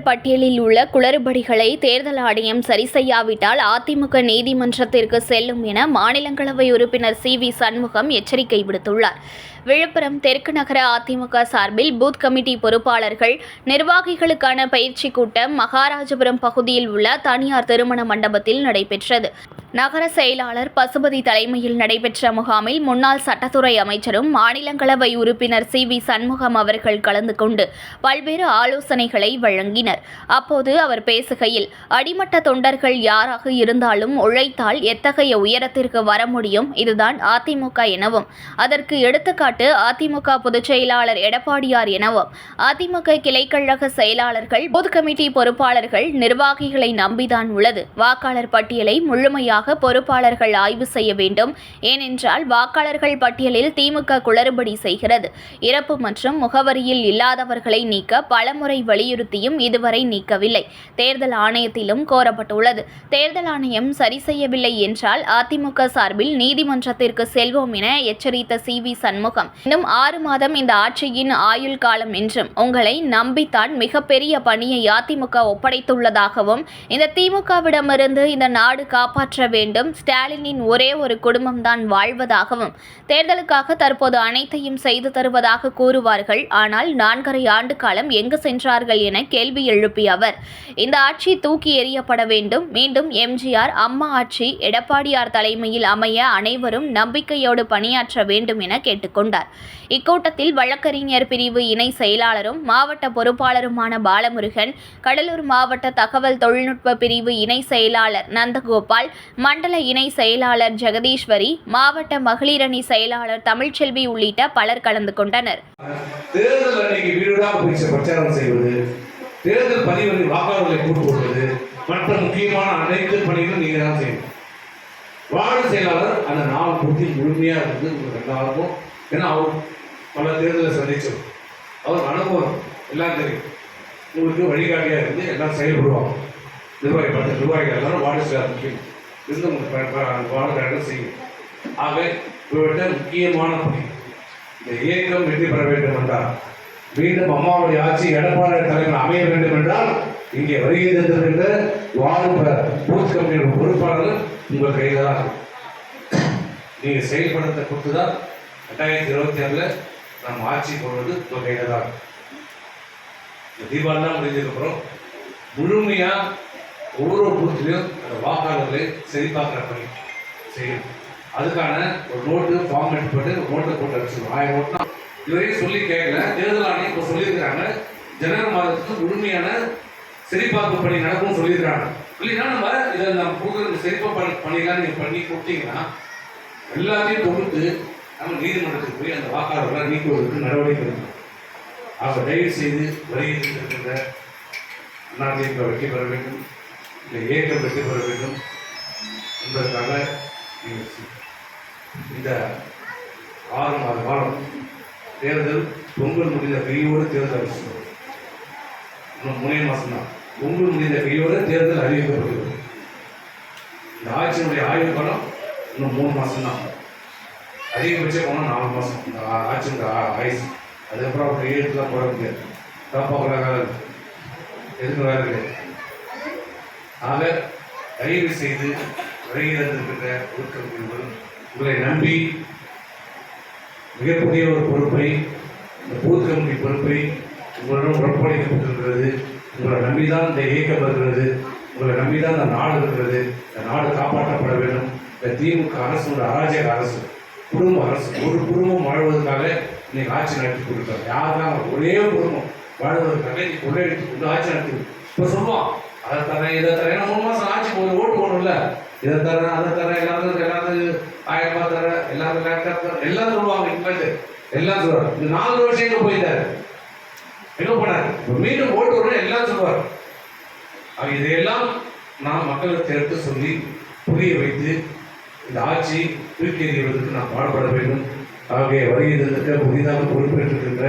பட்டியலில் உள்ள குளறுபடிகளை தேர்தல் ஆணையம் சரி செய்யாவிட்டால் அதிமுக நீதிமன்றத்திற்கு செல்லும் என மாநிலங்களவை உறுப்பினர் சி வி சண்முகம் எச்சரிக்கை விடுத்துள்ளார். விழுப்புரம் தெற்கு நகர அதிமுக சார்பில் பூத் கமிட்டி பொறுப்பாளர்கள் நிர்வாகிகளுக்கான பயிற்சி கூட்டம் மகாராஜபுரம் பகுதியில் உள்ள தனியார் திருமண மண்டபத்தில் நடைபெற்றது. நகர செயலாளர் பசுபதி தலைமையில் நடைபெற்ற முகாமில் முன்னாள் சட்டத்துறை அமைச்சரும் மாநிலங்களவை உறுப்பினர் சி வி சண்முகம் அவர்கள் கலந்து கொண்டு பல்வேறு ஆலோசனைகளை வழங்கினர். அப்போது அவர் பேசுகையில் அடிமட்ட தொண்டர்கள் யாராக இருந்தாலும் உழைத்தால் எத்தகைய உயரத்திற்கு வர முடியும்? இதுதான் அதிமுக எனவும் அதற்கு எடுத்துக்காட்டு அதிமுக பொதுச் செயலாளர் எடப்பாடியார் எனவும். அதிமுக கிளைக்கழக செயலாளர்கள் பொது கமிட்டி பொறுப்பாளர்கள் நிர்வாகிகளை நம்பிதான் உள்ளது. வாக்காளர் பட்டியலை முழுமையாக பொறுப்பாளர்கள் ஆய்வு செய்ய வேண்டும். ஏனென்றால் வாக்காளர்கள் பட்டியலில் திமுக குளறுபடி செய்கிறது. இறப்பு மற்றும் முகவரியில் இல்லாதவர்களை நீக்க பலமுறை வலியுறுத்தியும் இதுவரை நீக்கவில்லை. தேர்தல் ஆணையத்திலும் கோரப்பட்டுள்ளது. தேர்தல் ஆணையம் சரி செய்யவில்லை என்றால் அதிமுக சார்பில் நீதிமன்றத்திற்கு செல்வோம் என எச்சரித்த சி. வி. சண்முகம். இன்னும் ஆறு மாதம் இந்த ஆட்சியின் ஆயுள் காலம் என்றும் உங்களை நம்பித்தான் மிகப்பெரிய பணியை அதிமுக ஒப்படைத்துள்ளதாகவும் இந்த திமுகவிடமிருந்து இந்த நாடு காப்பாற்ற வேண்டும். ஸ்டாலினின் ஒரே ஒரு குடும்பம்தான் வாழ்வதாகவும் தேர்தலுக்காக தற்போது அனைத்தையும் செய்து தருவதாக கூறுவார்கள். ஆனால் நான்கரை ஆண்டு காலம் எங்கு சென்றார்கள் என கேள்வி எழுப்பிய அவர் இந்த ஆட்சி தூக்கி எறியப்பட வேண்டும். மீண்டும் எம்ஜிஆர் அம்மா ஆட்சி எடப்பாடியார் தலைமையில் அமைய அனைவரும் நம்பிக்கையோடு பணியாற்ற வேண்டும் என கேட்டுக்கொண்டார். இக்கூட்டத்தில் வழக்கறிஞர் பிரிவு இணை செயலாளரும் மாவட்ட பொறுப்பாளருமான பாலமுருகன் கடலூர் மாவட்ட தகவல் தொழில்நுட்ப பிரிவு இணை செயலாளர் நந்தகோபால் மண்டல இணை செயலாளர் ஜெகதீஸ்வரி மாவட்ட மகளிரணி செயலாளர் தமிழ்ச்செல்வி உள்ளிட்ட பலர் கலந்து கொண்டனர். தேர்தல் அன்னைக்கு வீடுடாக பிரச்சாரம் செய்வது தேர்தல் பதிவு வாக்காளர்களை கூட்டுவது மற்ற முக்கியமான அனைத்து பணிகளும் நீங்க தான் செய்யணும். வார்டு செயலாளர் அந்த நாள் பூர்த்தி முழுமையா இருந்து உங்களுக்கு எல்லாருக்கும் ஏன்னா அவர் பல தேர்தலை சந்திச்சோம் அவர் அனுபவம் எல்லாம் தெரியும். உங்களுக்கு வழிகாட்டியா இருந்து எல்லாம் செயல்படுவாங்க. நிர்வாகி பத்து நிர்வாகிகள் எல்லாரும் வார்டு செயலாளர் முக்கியம். இருந்து உங்களுக்கு செய்யும். ஆக இவர்கிட்ட முக்கியமான பணி. இந்த இயக்கம் வெற்றி பெற வேண்டும் என்றால் மீண்டும் அம்மாவுடைய ஆட்சி எடப்பாடி தலைவர் அமைய வேண்டும் என்றால் இங்கே வருகை தந்திருக்கின்ற வார்டு பூத் கமிட்டியோட பொறுப்பாளர்கள் உங்கள் கையில் தான் நீங்கள் செயல்படுத்த கொடுத்து தான் ரெண்டாயிரத்தி இருபத்தி ஆறில் நாம் ஆட்சி போடுவது உங்கள் கையில் தான் இருக்கும். இந்த முடிஞ்சதுக்கப்புறம் முழுமையாக ஒவ்வொரு பூத்திலையும் அந்த வாக்காளர்களை சரிபார்க்கிற பணி செய்யும் அதுக்கான ஒரு நோட்டு ஃபார்மேட் போட்டு ஒரு நோட்டை போட்டு அடிச்சிடும் ஆயிரம் நோட்டு இதுவரையும் சொல்லி கேட்கல தேர்தல் ஆணையம் இப்போ சொல்லியிருக்கிறாங்க. ஜனவரி மாதத்துக்கு முழுமையான சரிபார்ப்பு பணி நடக்கும்னு சொல்லியிருக்காங்க இல்லைன்னா நம்ம இதை நம்ம கொடுக்குற சரிபார்ப்பு பணி பணியெல்லாம் நீங்கள் பண்ணி கொடுத்தீங்கன்னா எல்லாத்தையும் தொகுத்து நம்ம நீதிமன்றத்துக்கு போய் அந்த வாக்காளர்களை நீக்குவதற்கு நடவடிக்கை எடுக்கணும். ஆக தயவு செய்து வருகையில் இருக்கின்ற அதிமுக வெற்றி பெற வேண்டும். இந்த இயக்கம் வெற்றி பெற வேண்டும் என்பதற்காக இந்த ஆறு மாத காலம் தேர்தல் பொங்கல் முடிந்த கையோடு தேர்தல் அறிவிச்சிருக்கோம் இன்னும் மூணே மாதம் தான் பொங்கல் முடிந்த கையோடு தேர்தல் அறிவிக்கப்பட்டிருக்கும் இந்த ஆட்சியினுடைய ஆய்வு காலம் இன்னும் மூணு மாதம் தான் அதிகபட்சம் போனால் நாலு மாதம் இந்த ஆ- ஆட்சியோட ஆயுசு. அதுக்கப்புறம் அவங்க கையெழுத்துலாம் போட முடியாது. தப்பாக வேலை எதுக்கு வேலை கிடையாது ஆக தயவு செய்து வருகிறந்திருக்கின்ற ஒழுக்கங்கள் உங்களை நம்பி மிகப்பெரிய ஒரு பொறுப்பை இந்த பூத் கமிட்டி பொறுப்பை உங்களிடம் ஒப்படைக்கப்பட்டிருக்கிறது உங்களை நம்பி தான் இந்த இயக்கம் வருகிறது. உங்களை நம்பி தான் இந்த நாடு இருக்கிறது. இந்த நாடு காப்பாற்றப்பட வேண்டும். இந்த திமுக அரசு ஒரு அராஜக அரசு குடும்ப அரசு ஒரு குடும்பம் வாழ்வதற்காக இன்னைக்கு ஆட்சி நடத்தி கொடுத்தாங்க யாருதான் ஒரே ஒரு குடும்பம் வாழ்வதற்காக இன்னைக்கு கொள்ளையடித்து கொண்டு ஆட்சி நடத்தி இப்போ சொல்லுவான் அதை தரேன் இதை தரேன் ஏன்னா மூணு மாதம் ஆட்சி ஒரு ஓட்டு போகணும்ல இதை தரேன் அதை தரேன் எல்லாத்துக்கும் எல்லாத்துக்கும் ஆயிரம் ரூபாய் தரேன் எல்லாத்துக்கும் லேப்டாப் தரேன் எல்லாம் சொல்லுவாங்க இனிமேட்டு எல்லாம் சொல்லுவாங்க. இது நாலு வருஷம் எங்க போயிட்டாரு. எங்க போனார்? மீண்டும் ஓட்டு வரணும் எல்லாம் சொல்லுவார். அவங்க இதையெல்லாம் நான் மக்களுக்கு எடுத்து சொல்லி புரிய வைத்து இந்த ஆட்சி தூக்கி எறிவதற்கு நான் பாடுபட வேண்டும். ஆகவே வருகை தந்திருக்க புதிதாக பொறுப்பேற்றிருக்கின்ற